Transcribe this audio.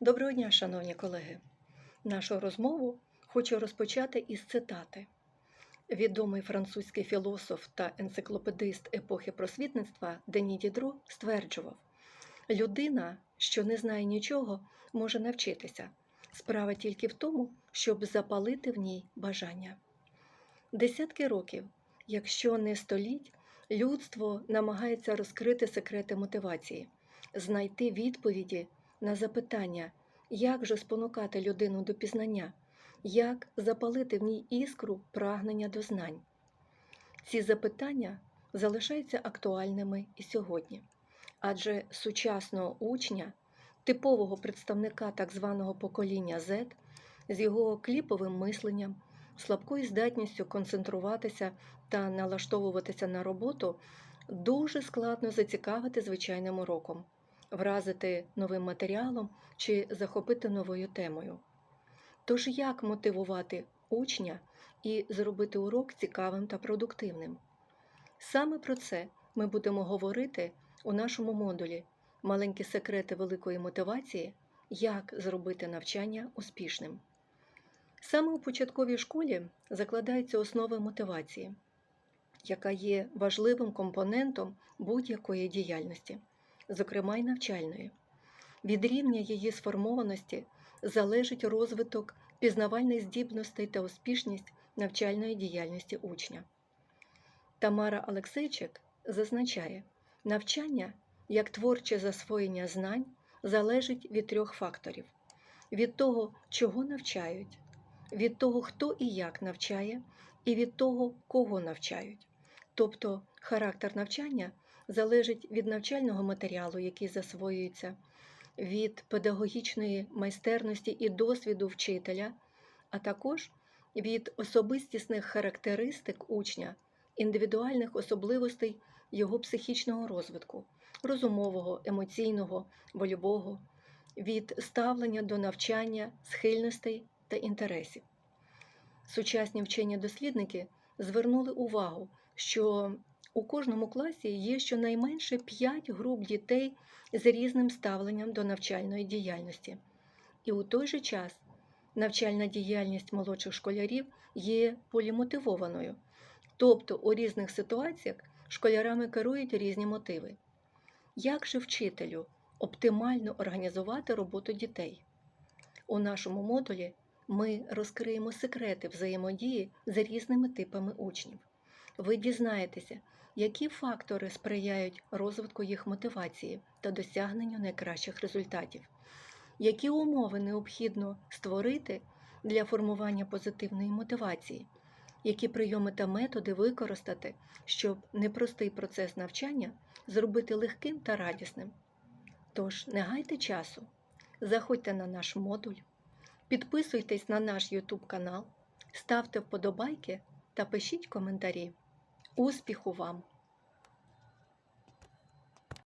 Доброго дня, шановні колеги. Нашу розмову хочу розпочати із цитати. Відомий французький філософ та енциклопедист епохи просвітництва Дені Дідро стверджував: людина, що не знає нічого, може навчитися. Справа тільки в тому, щоб запалити в ній бажання. Десятки років, якщо не століть, людство намагається розкрити секрети мотивації, знайти відповіді на запитання, як же спонукати людину до пізнання, як запалити в ній іскру прагнення до знань. Ці запитання залишаються актуальними і сьогодні, адже сучасного учня, типового представника так званого покоління Z, з його кліповим мисленням, слабкою здатністю концентруватися та налаштовуватися на роботу, дуже складно зацікавити звичайним уроком вразити новим матеріалом чи захопити новою темою. Тож як мотивувати учня і зробити урок цікавим та продуктивним? Саме про це ми будемо говорити у нашому модулі Маленькі секрети великої мотивації, як зробити навчання успішним. Саме у початковій школі закладаються основи мотивації, яка є важливим компонентом будь-якої діяльності зокрема й навчальної. Від рівня її сформованості залежить розвиток пізнавальних здібностей та успішність навчальної діяльності учня. Тамара Олексейчик зазначає, навчання як творче засвоєння знань залежить від трьох факторів: від того, чого навчають, від того, хто і як навчає, і від того, кого навчають. Тобто характер навчання залежить від навчального матеріалу, який засвоюється, від педагогічної майстерності і досвіду вчителя, а також від особистісних характеристик учня, індивідуальних особливостей його психічного розвитку, розумового, емоційного, вольового, від ставлення до навчання, схильностей та інтересів. Сучасні вчені дослідники звернули увагу, що у кожному класі є щонайменше 5 груп дітей з різним ставленням до навчальної діяльності. І у той же час навчальна діяльність молодших школярів є полімотивованою, тобто у різних ситуаціях школярами керують різні мотиви. Як же вчителю оптимально організувати роботу дітей? У нашому модулі ми розкриємо секрети взаємодії з різними типами учнів. Ви дізнаєтеся, які фактори сприяють розвитку їх мотивації та досягненню найкращих результатів, які умови необхідно створити для формування позитивної мотивації, які прийоми та методи використати, щоб непростий процес навчання зробити легким та радісним. Тож, не гайте часу, заходьте на наш модуль, підписуйтесь на наш YouTube канал, ставте вподобайки та пишіть коментарі. Успіху вам!